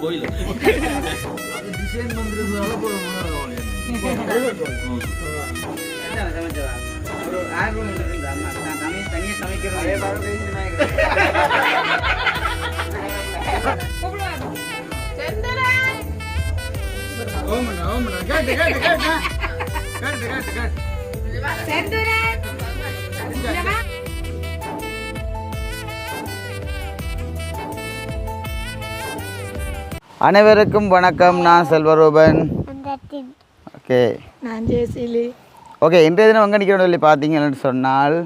கோயில் டிசைன் பண்ணுறதுனால என்ன சமைச்சவா ஒரு ஆர்வம் இருக்கு அம்மா நான் தனி தனியாக சமைக்கிறேன் ஓமண்ணா ஓமண்ணா கேட்டு கேட்டு கேட்டு கேட்டு கேட்டு கேட்டு அனைவருக்கும் வணக்கம். நான் செல்வரூபன். ஓகே. நான் ஜெயசீலி. ஓகே இன்றைய தினம் எங்கே நிற்கிறோம் சொல்லி பார்த்தீங்கன்னு சொன்னால்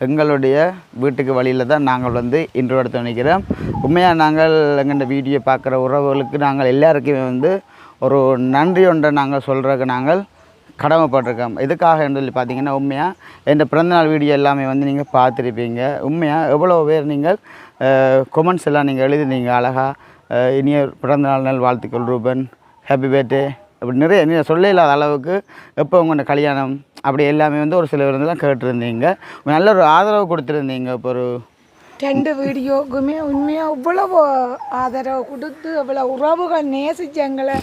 எங்களுடைய வீட்டுக்கு வழியில் தான் நாங்கள் வந்து இன்று எடுத்து நிற்கிறோம் உண்மையாக நாங்கள் எங்கள்ட வீடியோ பார்க்குற உறவுகளுக்கு நாங்கள் எல்லாருக்குமே வந்து ஒரு நன்றி ஒன்றை நாங்கள் சொல்கிறதுக்கு நாங்கள் கடமைப்பட்டிருக்கோம். எதுக்காக சொல்லி பார்த்தீங்கன்னா உண்மையாக இந்த பிறந்தநாள் வீடியோ எல்லாமே வந்து நீங்கள் பார்த்துருப்பீங்க. உண்மையாக எவ்வளோ பேர் நீங்கள் கொமெண்ட்ஸ் எல்லாம் நீங்கள் எழுதினீங்க அழகாக இனிய பிறந்தநாள் நாள் வாழ்த்துக்கள் ரூபன். ஹாப்பி பர்த்டே அப்படி நிறைய நீங்கள் சொல்ல இல்லாத அளவுக்கு எப்போ உங்களோட கல்யாணம்? அப்படி எல்லாமே வந்து ஒரு சில தான் கேட்டிருந்தீங்க. நல்ல ஒரு ஆதரவு கொடுத்துருந்தீங்க இப்போ ஒரு ரெண்டு வீடியோக்குமே உண்மையாக இவ்வளவு ஆதரவு கொடுத்து இவ்வளோ உறவுகள் நேசிச்சு எங்களை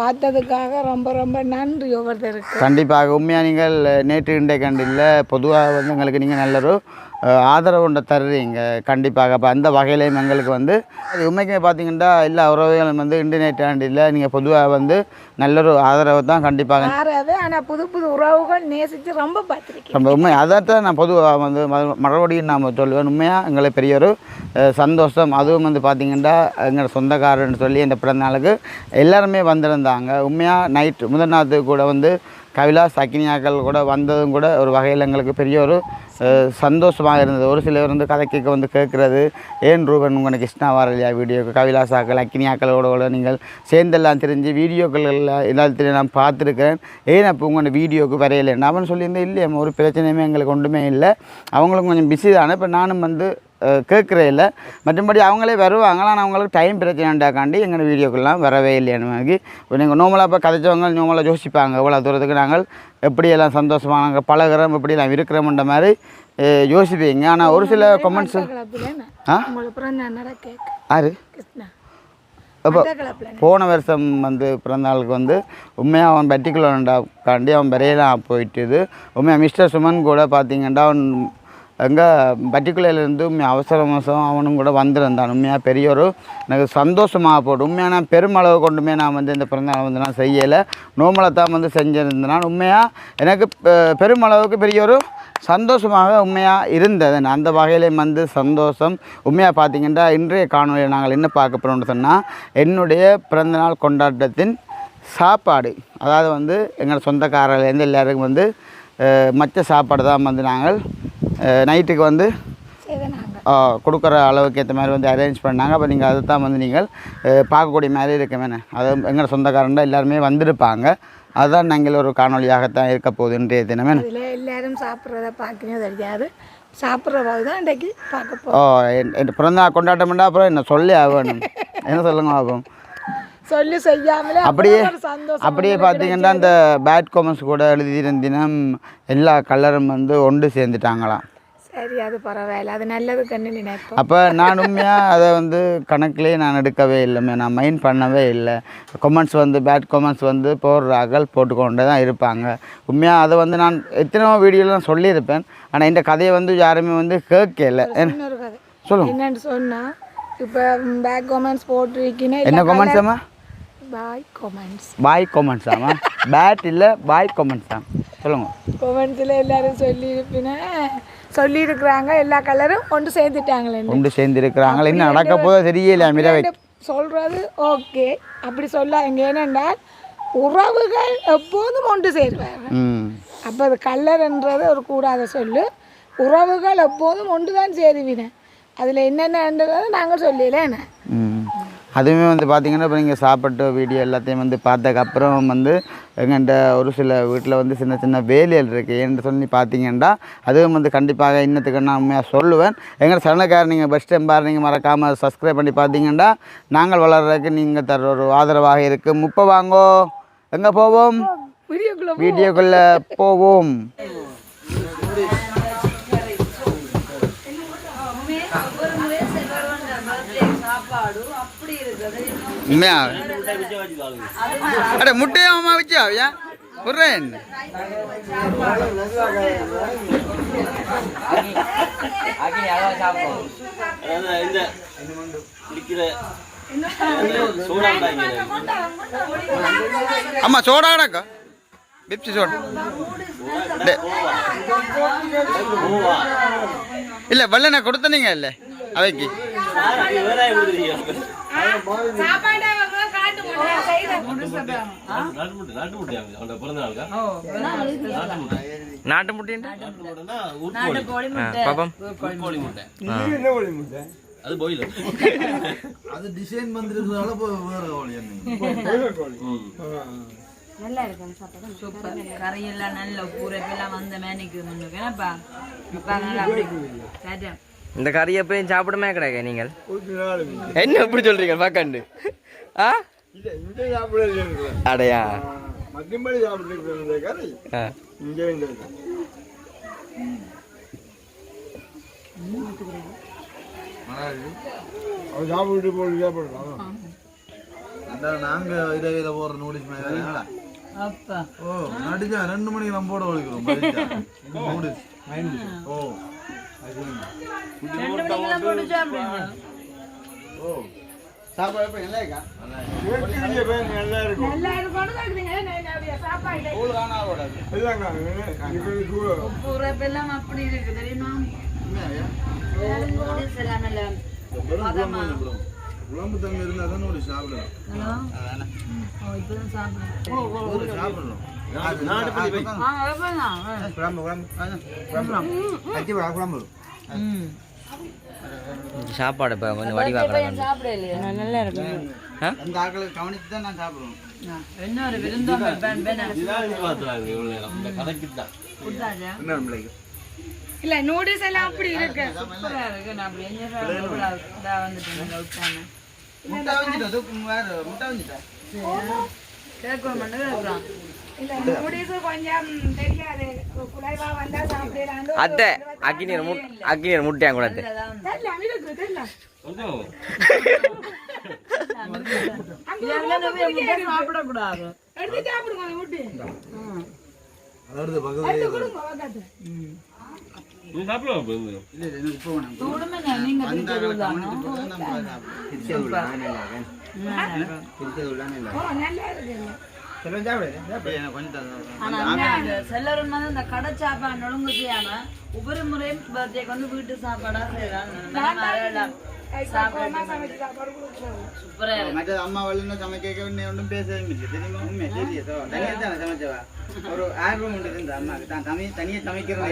பார்த்ததுக்காக ரொம்ப ரொம்ப நன்றி ஒவ்வொருத்தருக்கு கண்டிப்பாக உண்மையாக நீங்கள் நேற்று இன்றைய கண்டில் பொதுவாக வந்து எங்களுக்கு நீங்கள் நல்ல ஒரு ஆதரவு ஒன்றை தர்றீங்க கண்டிப்பாக. அப்போ அந்த வகையிலையும் எங்களுக்கு வந்து அது உண்மைக்கு பார்த்தீங்கன்னா எல்லா உறவுகளும் வந்து இன்டர்நெட் ஆண்டில் நீங்கள் பொதுவாக வந்து நல்ல ஒரு ஆதரவு தான் கண்டிப்பாக. யாராவே ஆனால் புது புது உறவுகள் நேசித்து ரொம்ப பார்த்துருக்கேன் நம்ம உண்மை. அதைத்தான் நான் பொதுவாக வந்து மறு- மறுபடியும் நான் சொல்லுவேன். உண்மையாக எங்களுக்கு பெரிய ஒரு சந்தோஷம். அதுவும் வந்து பார்த்திங்கன்னா எங்களோட சொந்தக்காரன்னு சொல்லி இந்த பிறந்த நாளுக்கு எல்லாருமே வந்திருந்தாங்க. உண்மையாக நைட் முதல் நாத்து கூட வந்து கவிலாஸ் அக்னியாக்கள் கூட வந்ததும் கூட ஒரு வகையில் எங்களுக்கு பெரிய ஒரு சந்தோஷமாக இருந்தது. ஒரு சிலர் வந்து கதை கேட்க வந்து கேட்குறது. ஏன் ரூபன் உங்களுக்கு கிருஷ்ணா வரலையா இல்லையா வீடியோக்கு கவிலாசாக்கள் அக்னியாக்களோட கூட நீங்கள் சேர்ந்தெல்லாம் தெரிஞ்சு வீடியோக்கள் எல்லாம் தெரியும். நான் பார்த்துருக்கேன் ஏன் அப்போ உங்களோட வீடியோக்கு வரையலை? அவன் சொல்லியிருந்தேன் இல்லையே ஒரு பிரச்சனையுமே எங்களுக்கு ஒன்றுமே இல்லை. அவங்களும் கொஞ்சம் பிஸி தானே. இப்போ நானும் வந்து கேட்குறே இல்லை. மற்றபடி அவங்களே வருவாங்க. ஆனால் அவங்களுக்கு டைம் பிரச்சனைண்டாக்காண்டி எங்கள் வீடியோக்கெல்லாம் வரவே இல்லை எனக்கு நீங்கள் நோமலாக இப்போ கதைச்சவங்க நோமலாக யோசிப்பாங்க. இவ்வளோ தூரத்துக்கு நாங்கள் எப்படியெல்லாம் சந்தோஷமாக நாங்கள் பழகிறோம் எப்படியெல்லாம் இருக்கிறோம்ன்ற மாதிரி யோசிப்பீங்க. ஆனால் ஒரு சில கமெண்ட்ஸு ஆ? யாரு? அப்போ போன வருஷம் வந்து பிறந்த நாளுக்கு வந்து உண்மையாக அவன் பர்டிகுலர்ண்டாக்காண்டி அவன் விரையெல்லாம் போயிட்டுது. உண்மையாக மிஸ்டர் சுமன் கூட பார்த்தீங்கன்னா அவன் எங்கே பர்டிகுலர்லேருந்து உண்மையாக அவசர அவசரம் அவனும் கூட வந்திருந்தான். உண்மையாக பெரிய ஒரு எனக்கு சந்தோஷமாக போட்டு உண்மையாக நான் பெருமளவு கொண்டுமே நான் வந்து இந்த பிறந்தநாள் வந்து நான் செய்யலை. நோமலை தான் வந்து செஞ்சிருந்தேன். உண்மையாக எனக்கு பெருமளவுக்கு பெரிய ஒரு சந்தோஷமாக உண்மையாக இருந்தது. நான் அந்த வகையிலையும் வந்து சந்தோஷம். உண்மையாக பார்த்தீங்கன்னா இன்றைய காணொலியில் நாங்கள் என்ன பார்க்க போகிறோம்னு சொன்னால் என்னுடைய பிறந்தநாள் கொண்டாட்டத்தின் சாப்பாடு. அதாவது வந்து எங்கள் சொந்தக்காரர்லேருந்து எல்லாருக்கும் வந்து மற்ற சாப்பாடு தான் வந்து நாங்கள் நைட்டுக்கு வந்து கொடுக்குற அளவுக்கு ஏற்ற மாதிரி வந்து அரேஞ்ச் பண்ணாங்க. அப்போ நீங்கள் அதை தான் வந்து நீங்கள் பார்க்கக்கூடிய மாதிரி இருக்கமேனே அது எங்கள் சொந்தக்காரண்ட எல்லாருமே வந்திருப்பாங்க. அதுதான் நாங்கள் ஒரு காணொலியாகத்தான் இருக்க போகுது இன்றைய தினமே. எல்லாரும் சாப்பிட்றத பார்க்கணும் தெரியாது. சாப்பிட்ற போது தான் இன்றைக்கு பார்க்க ஓ என் பிறந்தநாள் கொண்டாட்டம்னா அப்புறம் என்ன சொல்லி ஆகணும்? என்ன சொல்லுங்க ஆகும் சொல்லி செய்யாமலே அப்படியே அப்படியே பார்த்தீங்கன்னா இந்த பேட் காமர்ஸ் கூட எழுதியிருந்தினம் எல்லா கலரும் வந்து ஒன்று சேர்ந்துட்டாங்களாம். சரி அது பரவாயில்ல. அது நல்லது கண்ணு நினைப்போம். அப்போ நான் உண்மையாக அதை வந்து கணக்கிலே நான் எடுக்கவே இல்லைமே நான் மைண்ட் பண்ணவே இல்லை. கொமெண்ட்ஸ் வந்து பேட் கொமெண்ட்ஸ் வந்து போடுறார்கள் போட்டுக்கொண்டே தான் இருப்பாங்க. உண்மையாக அதை வந்து நான் எத்தனையோ வீடியோலாம் சொல்லியிருப்பேன். ஆனால் இந்த கதையை வந்து யாருமே வந்து கேட்கல. சொல்லுங்க. என்னன்னு சொன்னா இப்போ பேக் கமெண்ட்ஸ் போட்டிருக்கீங்கன்னா என்ன கொமெண்ட்ஸ் அம்மா? பாய் கமெண்ட்ஸ் பாய் கொமெண்ட்ஸ் ஆமா. பேட் இல்லை பாய் கொமெண்ட்ஸ் தான் சொல்லுங்கள் கமெண்ட்ஸில் எல்லாரும் சொல்லியிருப்பினா சொல்லியிருக்கிறாங்க எல்லா கலரும் ஒன்று சேர்ந்துட்டாங்களே. ஒன்று சேர்ந்துருக்கிறாங்க என்ன நடக்க போதோ தெரியல மிரவை சொல்கிறது ஓகே. அப்படி சொல்லாங்க ஏனென்றால் உறவுகள் எப்போதும் ஒன்று சேருவாங்க. அப்போ அது கல்லர்ன்றது ஒரு கூடாத சொல்லு. உறவுகள் எப்போதும் ஒன்று தான் சேருவின. அதில் என்னென்னன்றதை நாங்கள் சொல்லல என்ன? அதுவுமே வந்து பார்த்தீங்கன்னா இப்போ நீங்கள் சாப்பிட்ட வீடியோ எல்லாத்தையும் வந்து பார்த்ததுக்கப்புறம் வந்து எங்கள்கிட்ட ஒரு சில வீட்டில் வந்து சின்ன சின்ன வேலைகள் இருக்குது ஏன்னு சொல்லி பார்த்தீங்கன்னா அதுவும் வந்து கண்டிப்பாக இன்னத்துக்கு நான் உண்மையாக சொல்லுவேன். எங்கள் சரணக்கார நீங்கள் பெஸ்ட் எம்பார் நீங்கள் மறக்காமல் சப்ஸ்கிரைப் பண்ணி பார்த்தீங்கன்னா நாங்கள் வளர்கிறதுக்கு நீங்கள் தர ஒரு ஆதரவாக இருக்குது முப்பை வாங்கோ. எங்கே போவோம்? வீடியோக்குள்ள வீடியோக்குள்ளே போவோம். உண்மையா? அட முட்டையா அம்மா வச்சா? ஏன் புறேன் அக்கினி அளவா அம்மா சோடா கிடக்கா பெப்சி சோடா. டே- கொடுத்தனீங்க இல்லை? அவைக்கு. சாப்பாடு நாட்டு முட்டை. பாப்பம் ஊர்கோழி முட்டை. என்ன கோழி முட்டை? அது பாயிலர் அது டிசைன் வந்துருக்கிறதால இப்போ வேற கோழி என்ன? கோழி. சூப்பர். கரையெல்லாம் நல்ல பூரைப்பெல்லாம் வந்த மேனிக்கு முன்னுக்கு. என்னப்பா? அப்பா நல்லா அப்படி. இந்த கறி எப்பயும் சாப்பிடுமே கிடையாது நீங்கள். ஒரு நாள் என்ன எப்படி சொல்றீங்க? பார்க்கண்டு. ஆ? அடையா. சாப்பிட்டு போட்டு சாப்பிடலாம் நாங்க இதை இதை போடுற நூடுல்ஸ் மாதிரி அப்பா. ஓ நடிச்சா ரெண்டு மணிக்கு நம்ம போட ஒழிக்கிறோம் நூடுல்ஸ் ஓ. சாப்பாடு நல்லா இருக்கா நல்லா இருக்கும் நல்லா கூட பூரைப்பெல்லாம் அப்படி இருக்கு தெரியுமா எல்லாம் குழம்பு இருந்தா தான் சாப்பிடலாம் ஒரு சாப்பிடணும் சாப்பாடு இப்போ கொஞ்சம் வடிவாக்கலாம் நல்லா இருக்கு அந்த ஆட்களுக்கு கவனித்து தான் நான் சாப்பிடுவோம் என்ன ஒரு என்ன இல்ல நூடுல்ஸ் எல்லாம் அப்படி இருக்கு. சூப்பரா இருக்கு. நான் அப்படி எங்க இதா வந்துட்டேன் உட்காந்து முட்டை முட்டை அத்தை முட் முட்டையா கூட சாப்பிடுவோம் செல்லரும் வந்து இந்த கடை சாப்பாடு ஒழுங்கு செய்யாம ஒவ்வொரு முறையும் பர்த்டேக்கு வந்து வீட்டு சாப்பாடா செய்யறாங்க சாப்பிடாம சமைச்சு சாப்பாடு கொடுக்குறாங்க சூப்பரா இருக்கு. மற்ற அம்மா வழின்னு சமைக்க ஒன்றும் பேசவே இல்லை தெரியுமா? உண்மை தெரியுதோ. தனியாக தானே சமைச்சவா? ஒரு ஆர்வம் உண்டு இருந்த அம்மாவுக்கு. தான் தனி தனியாக சமைக்கிறோம்.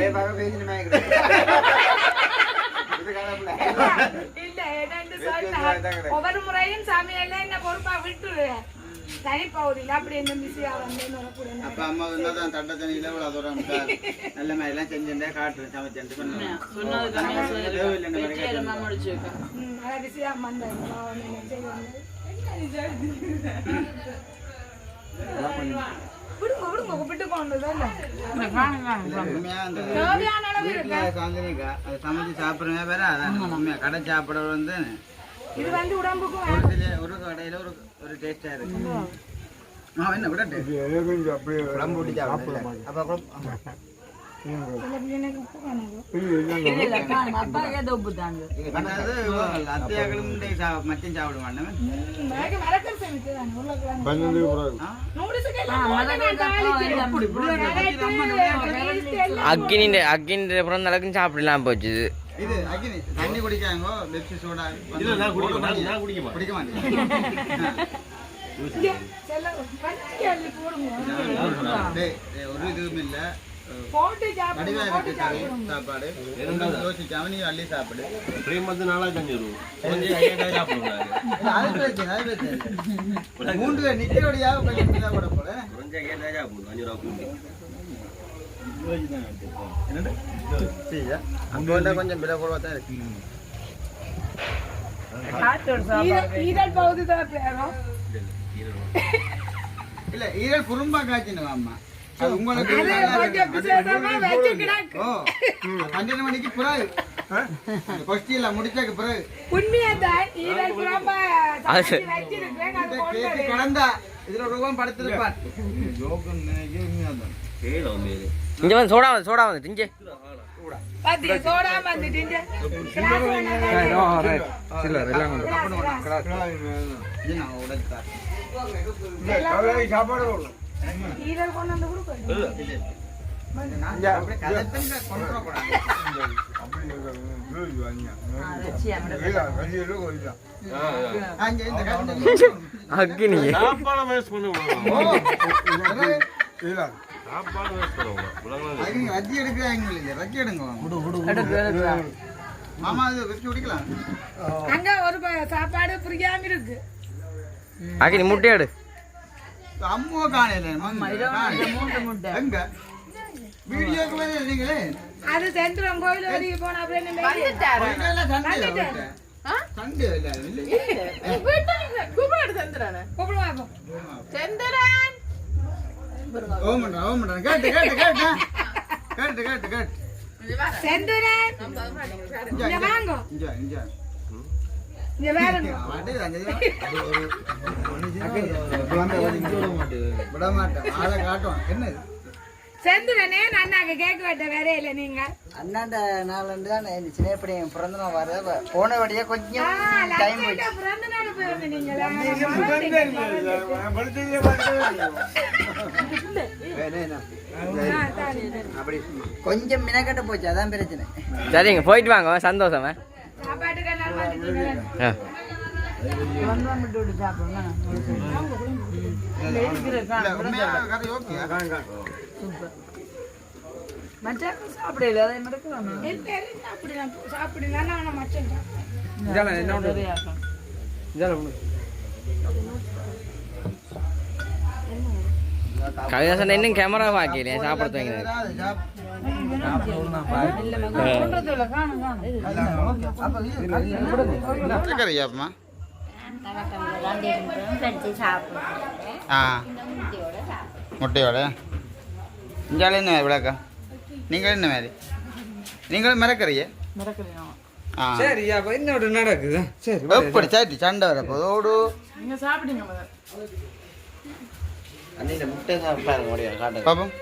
ஒவ்வொரு முறையும் என்ன பொறுப்பா? விட்டுரு. அப்ப அம்மா வந்து தான் தட்டை தண்ணியில இவ்வளோ தூரம் நல்ல மாதிரி எல்லாம் செஞ்சுட்டே காட்டுறேன் சமைச்சேன் விடுங்க விடுங்க கொண்டு சமைச்சு சாப்பிடுறவே வேற அதான் உண்மையா. கடை சாப்பிட வந்து இது வந்து உடம்புக்கு ஒரு கடையில ஒரு ஒரு டேஸ்டா இருக்கு ஆ என்ன விடட்டு எனக்கு கொஞ்சம் அப்படியே குழம்பு ஊட்டி சாப்பிட அப்ப குழம்பு சில பிள்ளைங்களுக்கு உப்பு காணாது இல்லை இல்லைங்க அப்பாக்கே தொப்பு தாங்க அதாவது அத்தியாக்களும் மச்சம் சாப்பிட மாட்டேன் எனக்கு மரக்கறி சமைச்சு தான் உருளைக்கிழங்கு பன்னெண்டு பிறகு நூடுல்ஸுக்கு எல்லாம் போட்டு நான் தாளிச்சு எல்லாம் அக்கினின்ற அக்கினின்ற பிறந்த அளவுக்கு சாப்பிடலாம் போச்சு இது. அக்கினி தண்ணி குடிக்காங்க பெப்சி சோடா இல்ல நான் குடிக்க மாட்டேன். நான் குடிக்க மாட்டேன். குடிக்க மாட்டேன். ஒரு இதுவும் இல்ல. சாப்பாடு. யோசிக்காம நீ அள்ளி சாப்பிடு. பிரேம் வந்து நாளா தஞ்சிரும் கொஞ்சம் ஐயா சாப்பிடுவாங்க இல்ல, அது பிரச்சனை அது பிரச்சனை. மூன்று நிக்கிறோடியா கூட போல. கொஞ்சம் சாப்பிடுவோம் அஞ்சு ரூபா கூட்டி வந்தா கொஞ்சம் பிள்ளை கூட தான் இருக்கு. இல்ல ஈரல் குறும்பா அம்மா. உங்களுக்கு பன்னெண்டு மணிக்கு புறாது கொஸ்டியில் முடிச்சதுக்கு பிறகு. உண்மையா கடந்தா இதுல ரூபாய் படுத்திருப்பான். இங்க வந்து சோடா வந்து சோடா வந்து திங்க பாத்தி சோடா எல்லாம் கொண்டு நான் சாப்பாடு ஈரல் கொண்டு வந்து அப்படியே கொண்டு வேஸ்ட் இல்ல. சாப்பாடு வேஸ்ட் எடுக்கிறாங்க இல்லையா வச்சி எடுங்க. மாமா அது வச்சு குடிக்கலாம். அங்க ஒரு சாப்பாடு புரியாம இருக்கு. அக்கினி முட்டையாடு அம்மா காணையில எங்க? வீடியோக்கு வேற இல்லைங்களே. அது செந்திரம் கோயில் வரைக்கும் போன அப்படின்னு. சண்டே இல்ல இல்லை. கூப்பிடுவாங்க ஓமண்டா ஓமண்டா கேட்டு கேட்டு கேட்டு. கேட்டு கேட்டு கேட்டு. செந்துரன். இங்க வாங்க. இஞ்சா இஞ்சா இங்க பாருங்க வாட்டு, அஞ்சு விட மாட்டேன் ஆளை காட்டுவான். என்ன இது? செந்துரனே அண்ணாக்கு கேக் வெட்ட வேற இல்ல நீங்க? அண்ணாண்ட நாள் தான் சின்ன எப்படி பிறந்த நாள் வர போன வழியா கொஞ்சம் டைம் லட்சுமிட்ட பிறந்த நாள் போயிருந்தீங்களா கொஞ்சம் மினக்கட்ட போச்சு அதான் பிரச்சனை. சரிங்க போயிட்டு வாங்க சந்தோஷமா சாப்பிடலாம் நான் மச்சம் கவிதாசன் இன்னும் கேமரா பாக்கலையே சாப்பிட வைக்கிறாரு கறியாப்பமா ஆ. முட்டையோட. இஞ்சால என்ன விளக்கா? நீங்கள் என்ன மாதிரி நீங்களும் மிரக்கறிய? ஆ. சரி அப்ப இன்னொரு நடக்குது. சரி எப்படி சண்டை வர போதோடு அந்த முட்டை சாப்பிட்டாரு முடியாது காட்டு பாப்போம்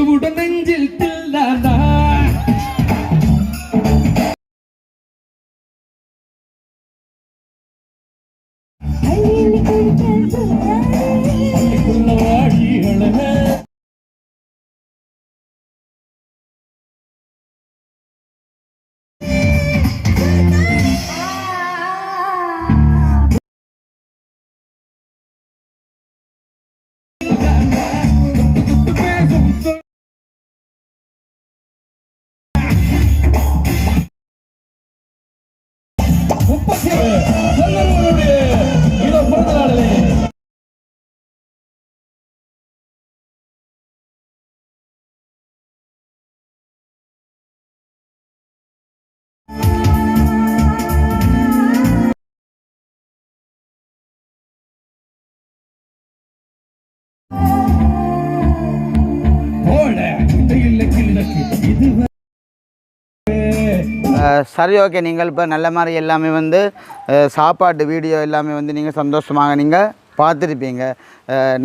போட இல்லை சரி ஓகே. நீங்கள் இப்போ நல்ல மாதிரி எல்லாமே வந்து சாப்பாடு சாப்பாட்டு வீடியோ எல்லாமே வந்து நீங்கள் சந்தோஷமாக நீங்கள் பார்த்துருப்பீங்க.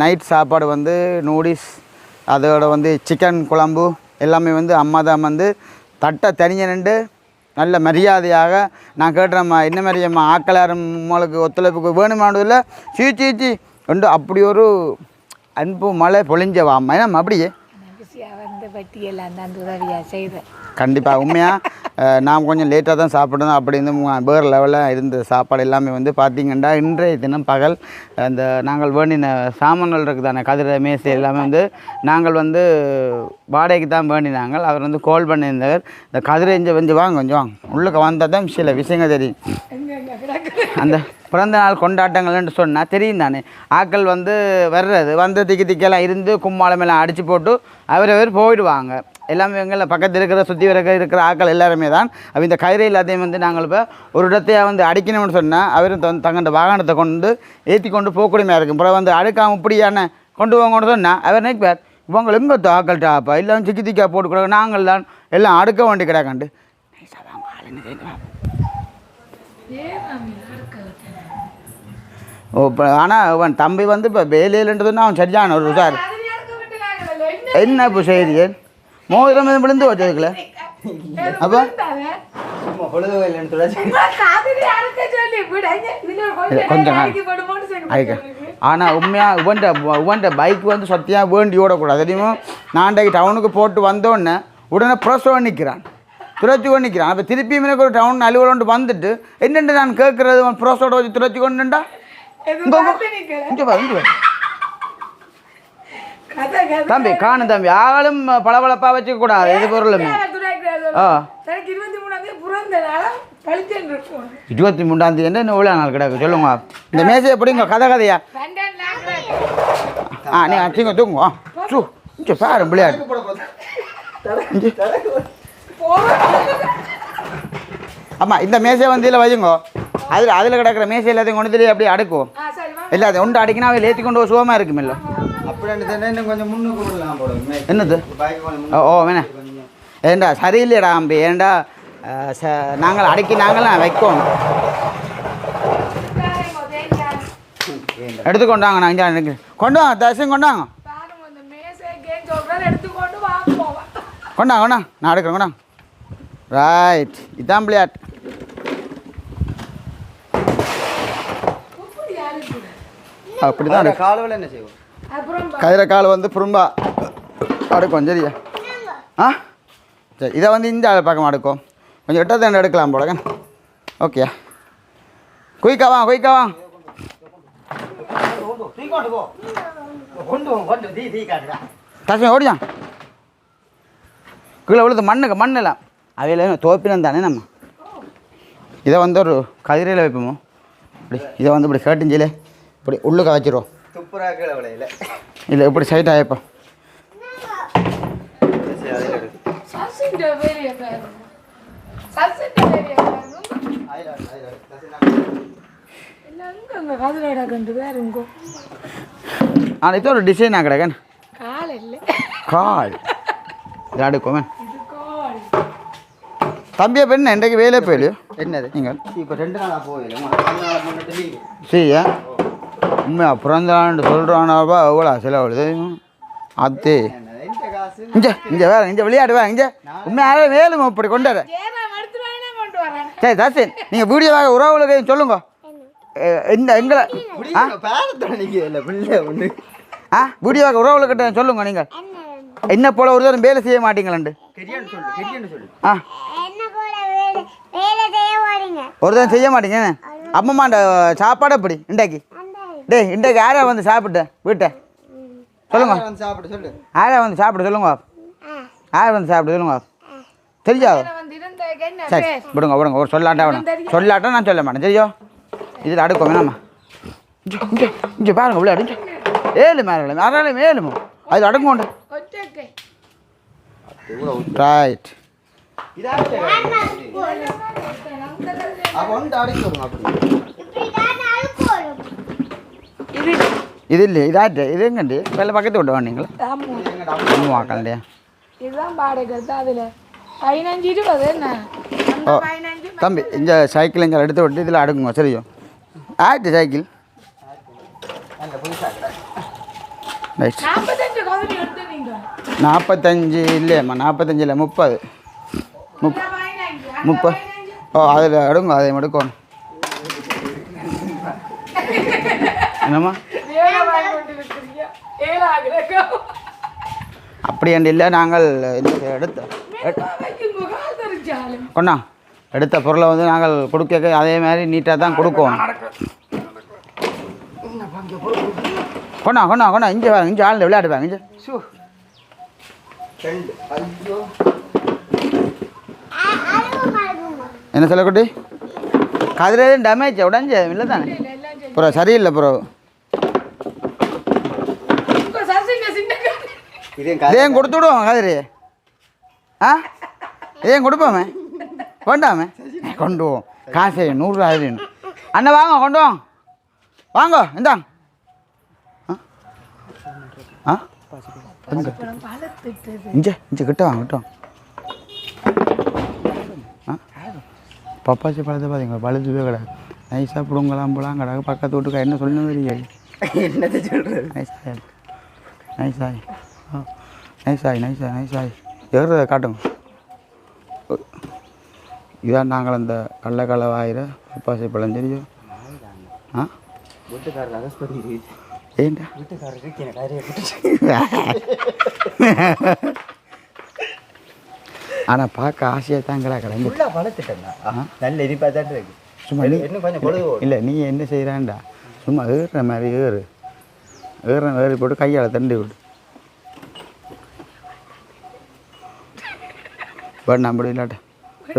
நைட் சாப்பாடு வந்து நூடில்ஸ் அதோட வந்து சிக்கன் குழம்பு எல்லாமே வந்து அம்மா தான் வந்து தட்டை தனியாக நின்று நல்ல மரியாதையாக நான் கேட்டுறேம்மா. என்ன மாதிரியம்மா ஆக்கலாரம் உங்களுக்கு ஒத்துழைப்புக்கு வேணுமானதில்லை சீ சீ சீ. அப்படி ஒரு அன்பு மழை அப்படியே. பட்டியெல்லாம் தான் உதவியா செய்தேன் கண்டிப்பாக உண்மையாக நான் கொஞ்சம் லேட்டாக தான் சாப்பிடணும் அப்படி இருந்து மு- வேறு லெவலில் இருந்த சாப்பாடு எல்லாமே வந்து பார்த்திங்கன்னா இன்றைய தினம் பகல் அந்த நாங்கள் வேண்டின சாமான்கள் இருக்குதானே கதிரை மேசை எல்லாமே வந்து நாங்கள் வந்து வாடகைக்கு தான் வேண்டினாங்க. அவர் வந்து கால் பண்ணியிருந்தவர் இந்த கதிரை வந்து வாங்க கொஞ்சம் வாங்க. உள்ளுக்கு வந்தால் தான் சில விஷயங்கள் தெரியும். அந்த பிறந்த நாள் கொண்டாட்டங்கள்னு சொன்னால் தெரியும் தானே. ஆட்கள் வந்து வர்றது வந்து திக்கி திக்கெல்லாம் இருந்து கும்மாளமெல்லாம் அடித்து போட்டு அவரவர் போயிடுவாங்க. எல்லாமே எங்களை பக்கத்தில் இருக்கிற சுற்றி வர இருக்கிற ஆட்கள் எல்லாருமே தான். அப்ப இந்த கயிறு எல்லாத்தையும் வந்து நாங்கள் இப்போ ஒரு இடத்தையாக வந்து அடிக்கணும்னு சொன்னால் அவரும் தன் தங்கண்ட வாகனத்தை கொண்டு ஏற்றி கொண்டு போகக்கூடியமையாக இருக்கும். அப்புறம் வந்து அடுக்காம இப்படியான கொண்டு போங்கன்னு சொன்னால் அவர் நினைப்பார் இவங்க எங்கே ஆக்கள்கிட்ட ஆப்பா இல்லை சிக்கி திக்கா போட்டு கூட நாங்கள் தான் எல்லாம் அடுக்க வேண்டி கிடக்காண்டு. ஓ இப்போ ஆனால் அவன் தம்பி வந்து இப்போ வேலையிலன்றதுன்னா அவன் சரியான ஒரு சார் என்ன இப்போ செய்தி? மோதிரம் எதுவும் விழுந்து வச்சதுக்குல அப்போ? கொஞ்சம் நாள். அதுக்கு ஆனால் உண்மையாக இவன்ட இவன்ட பைக் வந்து சத்தியாக வேண்டி ஓடக்கூடாது. தெரியுமா நான் டவுனுக்கு போட்டு வந்தோடனே உடனே ப்ரெஸ்ஸோட நிற்கிறான் துரத்தி கொண்டு நிற்கிறான் அப்போ திருப்பியும் எனக்கு ஒரு டவுன் அலுவலண்டு வந்துட்டு என்னென்று நான் கேட்குறது? அவன் ப்ரெஸ்ஸோட வச்சு துரத்தி கொண்டுண்டா? தம்பி காணும் தம்பி. ஆளும் பளபளப்பா வச்சுக்க கூடாது. இது பொருளுமே? இருபத்தி மூன்றாம் தேதி என்ன எவ்வளோ நாள் கிடக்கு? சொல்லுங்க. இந்த மேசை எப்படிங்க கதை கதையா? ஆ நீ அச்சிங்க தூங்குங்க சூ இங்கே பாரு விளையாடு. ஆமாம் இந்த மேசையை வந்து இதில் வையுங்க. அதில் அதில் கிடக்கிற மேசை எல்லாத்தையும் கொண்டு வந்து அப்படியே அடுக்கும் எல்லாத்தையும் ஒன்று அடிக்கினா அவை ஏற்றி கொண்டு சுகமாக இருக்கும் இல்லை. அப்படி தானே இன்னும் கொஞ்சம் முன்னுக்கு விடலாம் போடுங்க என்னது? ஓ ஓ வேணே. ஏண்டா சரியில்லையடா அம்பி ஏண்டா ச- நாங்கள் அடக்கி நாங்களாம் வைக்கோம். எடுத்துக்கொண்டாங்க நான் இங்கே கொண்டு வாங்க தசையும் கொண்டாங்க போவேன் கொண்டா கொண்டா நான் எடுக்கிறேன் கொண்டா ரைட் இதான் பிள்ளையாட் அப்படி தான் இருக்கு காலவில் என்ன செய்வோம்? அப்புறம் கதிரக்கால் வந்து புரும்பா. அடுக்கும் சரியா? ஆ? சரி இதை வந்து இந்த பக்கம் அடுக்கும் கொஞ்சம் எட்ட தண்டு எடுக்கலாம் போலங்க ஓகே குயிக்கா வா குயிக்கா வா. தசை ஓடியா? கீழே விழுது மண்ணுக்கு மண்ணெல்லாம் அவையில் தோப்பினம் தானே நம்ம? இதை வந்து ஒரு கதிரையில் வைப்போமோ? இப்படி இதை வந்து இப்படி கேட்டுஞ்சிலே இப்படி உள்ளுக்க வச்சிருவோம் இல்லை இப்படி வேலையை வேலையை கண்டு பாருங்க ஆனால் இது ஒரு டிசைனாக கிடக்கன் கால் இல்லை கால். இது அடுக்குமே. இது கால் தம்பியை பெண்ணு இன்றைக்கு வேலை போயிடு என்னது? நீங்கள். இப்போ ரெண்டு நாளாக போயிடும் ரெண்டு நாளாக முன்னிட்டு லீவு சரியா உண்மையா? பிறந்தான்னு சொல்கிறானாவா எவ்வளோ செலவு அத்தே. இங்கே இங்கே வேற இங்கே விளையாடுவா இங்கே. உண்மையாவே வேலும் இப்படி கொண்டு வர? சரி தாசன் நீங்கள் வீடியோவாக உறவுகளுக்கு சொல்லுங்க. இந்த எங்களை ஆ? வீடியோவாக உறவுகளுக்கிட்ட சொல்லுங்க நீங்கள். என்ன போல ஒரு தரம் வேலை செய்ய மாட்டீங்களாண்டு? ஆ. ஒரு தரம் செய்ய மாட்டீங்க? அம்மம்மாண்ட சாப்பாடு எப்படி இன்றைக்கு? டேய் இன்றைக்கு யாரா வந்து சாப்பிட்டு? வீட்டை. சொல்லுங்க. வந்து சாப்பிட சொல்லு. யாரா வந்து சாப்பிட சொல்லுங்க. யார் வந்து சாப்பிட சொல்லுங்க. தெரியாது வந்து இருந்த என்ன சரி விடுங்க விடுங்க. ஒரு சொல்லாட்டா வேணும். சொல்லாட்டா நான் சொல்ல மாட்டேன். சரியா இதில் அடுக்கும். வேணாமா இங்கே இங்கே பாருங்க விளையாடு இங்கே ஏழு மேலே மேலே. மேலும் அது அடங்குவோண்டு ஒற்றை ரைட் அப்போ அப்படி இப்படிதான் அழுக்கோடும் இது இல்லையே இதாட்டு இது எங்கண்டி வேலை பக்கத்து விட்டு வாண்டிங்களா ஆமாம் அம்மா வாக்கலையா இதுதான் வாடகை தான் அதில் பதினஞ்சு இருபது என்ன ஓ தம்பி இந்த சைக்கிள் இங்கே எடுத்து விட்டு இதில் அடுக்குங்க சரியோ ஆயிட்டு சைக்கிள் ரைட் நாற்பத்தஞ்சு இல்லையம்மா நாற்பத்தஞ்சு இல்லை முப்பது முப் முப்பது ஓ அதில் எடுங்க அதை எடுக்கணும் என்னம்மா? அப்படி என்று இல்லை நாங்கள் எடுத்த கொண்டா எடுத்த பொருளை வந்து நாங்கள் கொடுக்க அதே மாதிரி நீட்டாக தான் கொடுக்கணும். கொண்டா கொண்டா கொண்டா இங்கே வாங்க இங்கே ஆள் விளையாடு வாங்க இங்கே. என்ன சொல்ல குட்டி? கதிரையும் டேமேஜ் உடஞ்ச இல்லை தானே ப்ரோ சரியில்லை ப்ரோ. இதையும் கொடுத்து விடுவோம் கதிரி. ஆ? இதையும் கொடுப்போமே? வேண்டாமே கொண்டு போவோம் காசு நூறுரூவா ஆயிரம் அண்ணன் வாங்க கொண்டு வாங்க. வாங்க இந்தாங்க. ஆ? இங்கே. இங்கே கிட்ட வாங்க கிட்ட வாங்க. ஆ? பப்பாசி பழத்தை பார்த்தீங்க பழுதுவே கிடையாது. நைஸாக பிடுங்கலாம் போலாம். கிடக்கு பக்கத்து வீட்டுக்கு என்ன சொல்லணும் தெரியாது என்னத்தை சொல்றது? நைஸாய் நைஸாய் நைஸாய் நைஸாய் நைஸாய் ஏறுறத காட்டுங்க. இதான் நாங்கள் அந்த கடலக்கலை வாயிற பப்பாசி பழம் தெரியும் ஆ ஏண்டா ஆனால் பார்க்க ஆசையாக தான் கிடா நல்ல இனிப்பாக தான் இருக்கு. சும்மா இல்லை நீ என்ன செய்கிறான்டா சும்மா ஏறுற மாதிரி ஏறு. ஏறுற ஏறி போட்டு கையால் தண்டி விடு. வேணா அப்படி இல்லாட்ட.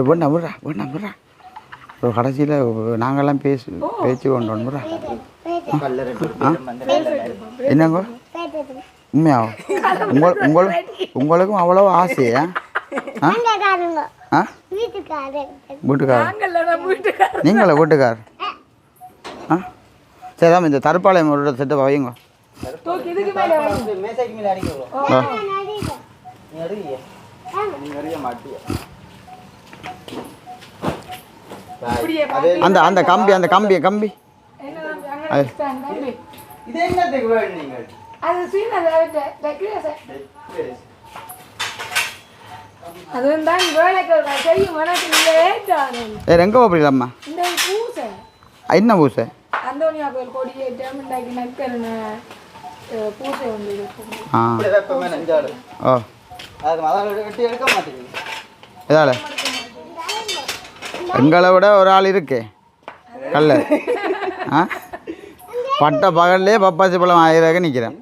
வேணா விட்றா வேணா விட்றா. இப்போ கடைசியில் நாங்கள்லாம் பேசி பேச்சு கொண்டு வந்துடுறா என்னங்கோ? உண்மையாவோ? உங்கள் உங்கள் உங்களுக்கும் அவ்வளோ ஆசையா? ஆ? ஆ? வீட்டுக்காரர். நீங்களா வீட்டுக்கார் ஆ? சரி தான் இந்த தற்பாளையம் ஒரு செட்டு வைங்க. அந்த அந்த கம்பி அந்த கம்பி கம்பி. என்ன. இது என்னத்துக்கு வேணும் நீங்கள் அது சீன டெக்கரேஷன் அதுவும் தான் வேலைக்கு செய்யும் எனக்கு இந்த ஏற்றாங்க ஏ எங்கே போகிறீங்களம்மா இந்த பூசை என்ன பூசை அந்தோனியா கோயில் இன்றைக்கு பூசை வந்து இருக்கும் ஓ இதால எங்களை விட ஒரு ஆள் இருக்கே கல்ல ஆ பட்ட பகல்லே பப்பாசி பழம் ஆயிரம் நிற்கிறேன்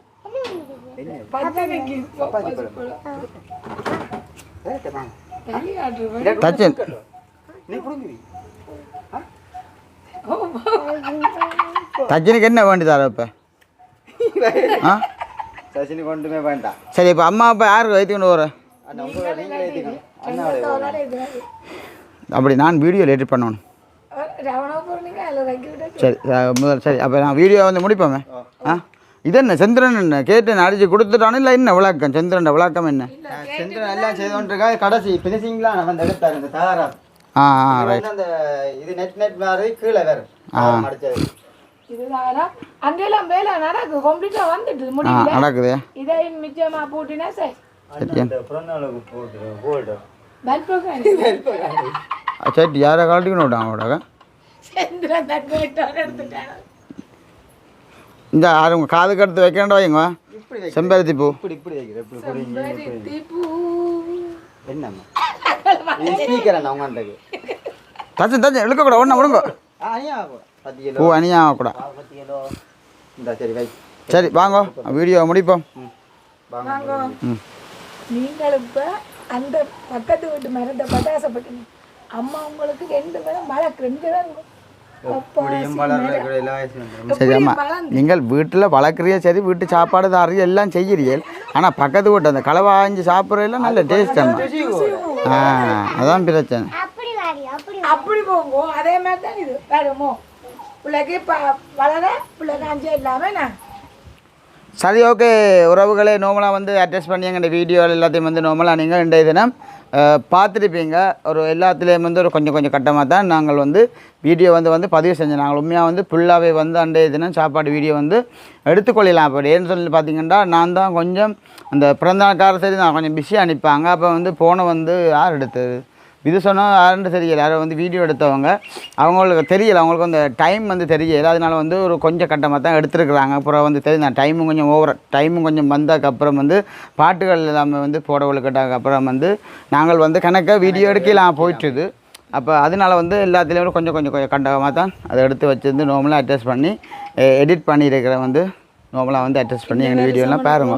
புடுங்குவி தச்சனுக்கு என்ன வேண்டி தர இப்போ ஆ சசினி கொண்டுமே வேண்டாம் சரி இப்போ அம்மா அப்பா யாருக்கு ஏற்றிக்கணும் அண்ணாவோட அப்படி நான் வீடியோ எடிட் பண்ணணும் சரி முதல் சரி அப்போ நான் வீடியோ வந்து முடிப்போமே ஆ இது என்ன சந்திரன் என்ன? கேட்டு அடிச்சு கொடுத்துட்டானு இல்லை என்ன விளக்கம்? சந்திரன் விளக்கம் என்ன? செந்திரன் எல்லாம் செய்து கொண்டிருக்கா. கடைசி பினிஷிங்லாம் நான் வந்து எடுத்தாரு இந்த தாரா ஆ ஆ ரைட் அந்த இது நெட் நெட் மாதிரி கீழே வேற. அடிச்சது. இதுதான் அங்கெல்லாம் வேலை நடக்கு. கம்ப்ளீட்டாக வந்துட்டு ஆ முடியல. நடக்குதே. இதை மிச்சமா போட்டினா சரி. சரி யாரை கழட்டிக்கணும் விட்டாங்க அவட செந்திரன் தான் கேட்டோன்னு எடுத்துட்டாங்க இந்த யார் உங்கள் காதுக்கு எடுத்து வைக்கண்டா வைங்க. செம்பருத்தி பூ. இப்படி இப்படி வைக்கிற இப்படி இப்படி திப்பு என்னம்மா? இது ஸ்பீக்கர் அண்ணா உங்கள்கிட்ட தச்சு தச்சு இழுக்கக்கூடாது ஒன்றா விடுங்க பூ அணியாக கூட சரி வை. சரி வாங்க. வீடியோ முடிப்போம். வாங்க ம். நீங்கள் இப்போ அந்த பக்கத்து வீட்டு மரத்தை பட்டாசப்பட்டு அம்மா உங்களுக்கு ரெண்டு பேரும் வழக்கு ரெண்டு பேரும் சரி அம்மா நீங்கள் வீட்டில் வளர்க்குறிய சரி வீட்டு சாப்பாடு தாரிய எல்லாம் செய்கிறீர்கள் ஆனால் பக்கத்து வீட்டு அந்த களை வாங்கி சாப்பிட்றதுல நல்ல டேஸ்ட் அம்மா ஆ அதான் பிரச்சனை அப்படி போங்க அதே மாதிரி தான் இது வருமோ பிள்ளைக்கு ப வளர பிள்ளைக்கு அஞ்சு இல்லாமல் நான் சரி ஓகே உறவுகளே நோமலாக வந்து அட்ஜஸ்ட் பண்ணி எங்கள் வீடியோ எல்லாத்தையும் வந்து நோமலாக நீங்கள் இன்றைய தினம் பார்த்துருப்பீங்க. ஒரு எல்லாத்துலேயும் வந்து ஒரு கொஞ்சம் கொஞ்சம் கட்டமாக தான் நாங்கள் வந்து வீடியோ வந்து வந்து பதிவு செஞ்சோம். நாங்கள் உண்மையாக வந்து ஃபுல்லாகவே வந்து அண்டே தினம் சாப்பாடு வீடியோ வந்து எடுத்துக்கொள்ளலாம் அப்படி ஏன்னு சொல்லி பார்த்தீங்கன்னா நான் தான் கொஞ்சம் அந்த பிறந்தநாள் சரி நான் கொஞ்சம் பிஸியாக அனுப்பாங்க அப்போ வந்து போனை வந்து யார் எடுத்தது? இது சொன்னால் யாருன்னு தெரியல. யாரும் வந்து வீடியோ எடுத்தவங்க. அவங்களுக்கு தெரியல. அவங்களுக்கு அந்த டைம் வந்து தெரியல. அதனால வந்து ஒரு கொஞ்சம் கட்டமாக தான் எடுத்துருக்குறாங்க. அப்புறம் வந்து தெரியும் டைமும் கொஞ்சம் ஓவர் டைமும் கொஞ்சம் வந்ததுக்கப்புறம் வந்து பாட்டுகள் எல்லாமே வந்து போட விழுக்கட்டாங்க அப்புறம் வந்து நாங்கள் வந்து கணக்காக வீடியோ எடுக்கலாம் போயிட்டுது அப்போ அதனால வந்து எல்லாத்துலேயும் கொஞ்சம் கொஞ்சம் கொஞ்சம் கண்டகமாக தான் அதை எடுத்து வச்சிருந்து நார்மலாக அட்ஜஸ்ட் பண்ணி எடிட் பண்ணியிருக்கிற வந்து நார்மலாக வந்து அட்ஜஸ்ட் பண்ணி எங்கள் வீடியோலாம் பாருங்க.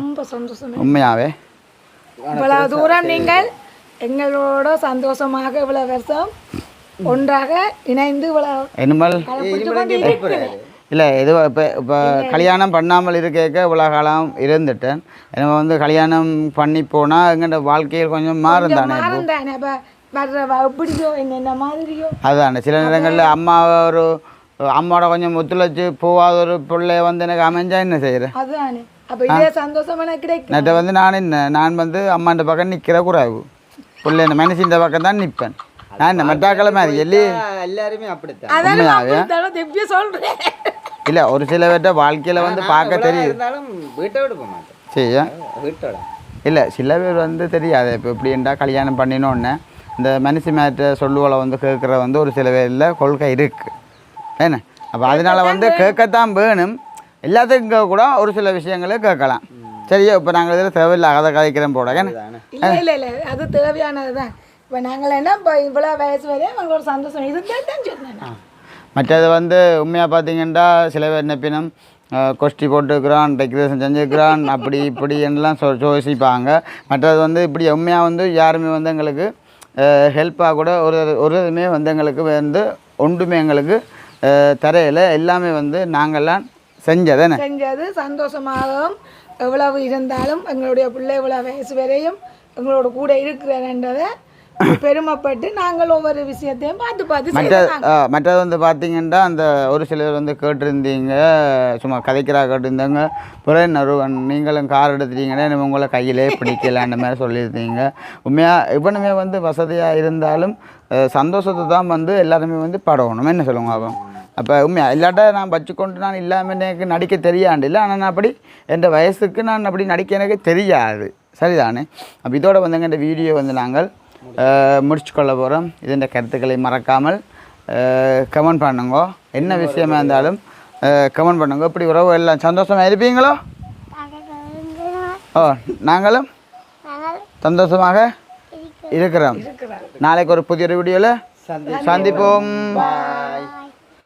உண்மையாகவே தூரம் நீங்கள் எங்களோட சந்தோஷமாக இவ்வளவு வருஷம் ஒன்றாக இணைந்து இவ்வளவு இனிமேல். இல்லை இது இப்போ இப்போ கல்யாணம் பண்ணாமல் இருக்க இவ்வளோ காலம் இருந்துட்டேன். நம்ம வந்து கல்யாணம் பண்ணி போனால் எங்கள்ட வாழ்க்கையில் கொஞ்சம் மாறும் தானே அதுதானே சில நேரங்களில் அம்மா ஒரு அம்மாவோட கொஞ்சம் ஒத்துழைச்சி போகாத ஒரு பிள்ளை வந்து எனக்கு அமைஞ்சா என்ன செய்கிறேன் அதுதானே அப்ப இதே சந்தோஷம் எனக்கு கிடைக்கும்? நேற்று வந்து நான் என்ன நான் வந்து அம்மாண்ட பக்கம் நிற்கிற கூடாது பிள்ளை இந்த மனுஷன் பக்கம் தான் நிற்பேன் நான் என்ன மெட்டாக்களை மாதிரி எல்லி எல்லாருமே அப்படித்தான். உண்மையாவே? சொல்றேன். இல்லை ஒரு சில பேர்ட்ட வாழ்க்கையில் வந்து பார்க்க தெரியுது. போக மாட்டேன் சரியா? வீட்டோட. இல்லை சில பேர் வந்து தெரியாது. இப்போ எப்படின்டா கல்யாணம் பண்ணினோடனே இந்த மனுஷி மேட்ட சொல்லுவலை வந்து கேட்குற வந்து ஒரு சில பேரில் கொள்கை இருக்குது என்ன அப்போ அதனால வந்து கேட்கத்தான் வேணும். எல்லாத்துக்கும் கூட ஒரு சில விஷயங்களை கேட்கலாம். சரியா இப்போ நாங்கள் இதில் தேவையில்லை அதை கதைக்கிறோம் போட இல்ல இல்ல இல்ல அது தேவையானதுதான். இப்ப நாங்கள் என்ன இப்போ இவ்வளவு வயசு வரையும் அவங்களோட சந்தோஷம். தான் சொன்னேன் மற்றது வந்து உண்மையாக பார்த்தீங்கன்னா சில பேர் நப்பினம் கொஸ்டி போட்டுக்கிறான் டெக்கரேஷன் செஞ்சுக்கிறான் அப்படி இப்படி எல்லாம் சொ யோசிப்பாங்க. மற்றது வந்து இப்படி உண்மையாக வந்து யாருமே வந்து எங்களுக்கு ஹெல்ப்பாக கூட ஒரு ஒரு இதுவுமே வந்து எங்களுக்கு வந்து ஒன்றுமே எங்களுக்கு தரையில் எல்லாமே வந்து நாங்கள்லாம் செஞ்சதானே செஞ்சது சந்தோஷமாகவும் எவ்வளவு இருந்தாலும் எங்களுடைய பிள்ளை இவ்வளவு வயசு வரையும் எங்களோட கூட இருக்கிறன்றதை பெருமைப்பட்டு நாங்கள் ஒவ்வொரு விஷயத்தையும் பார்த்து பார்த்து மற்ற மற்றது வந்து பார்த்தீங்கன்னா அந்த ஒரு சிலர் வந்து கேட்டிருந்தீங்க சும்மா கதைக்கிறா கேட்டிருந்தாங்க புறநருவன் நீங்களும் கார் எடுத்துட்டீங்கன்னா உங்களை கையிலே பிடிக்கல அந்த மாதிரி சொல்லியிருந்தீங்க. உண்மையாக இவனுமே வந்து வசதியாக இருந்தாலும் சந்தோஷத்தை தான் வந்து எல்லாருமே வந்து படணும். என்ன சொல்லுவாங்க அவன் அப்போ உண்மையா? இல்லாட்டா நான் வச்சுக்கொண்டு நான் இல்லாமல் எனக்கு நடிக்க தெரியாண்டு. இல்லை ஆனால் நான் அப்படி என் வயசுக்கு நான் அப்படி நடிக்க எனக்கு தெரியாது. சரிதானே? அப்போ இதோட வந்துங்க இந்த வீடியோ வந்து நாங்கள் முடிச்சு கொள்ள போகிறோம் இதன் கருத்துக்களை மறக்காமல் கமெண்ட் பண்ணுங்க. என்ன விஷயமா இருந்தாலும் கமெண்ட் பண்ணுங்க. இப்படி உறவு எல்லாம் சந்தோஷமாக இருப்பீங்களோ? ஓ நாங்களும் சந்தோஷமாக இருக்கிறோம். நாளைக்கு ஒரு புதிய வீடியோவில் சந்திப்போம்.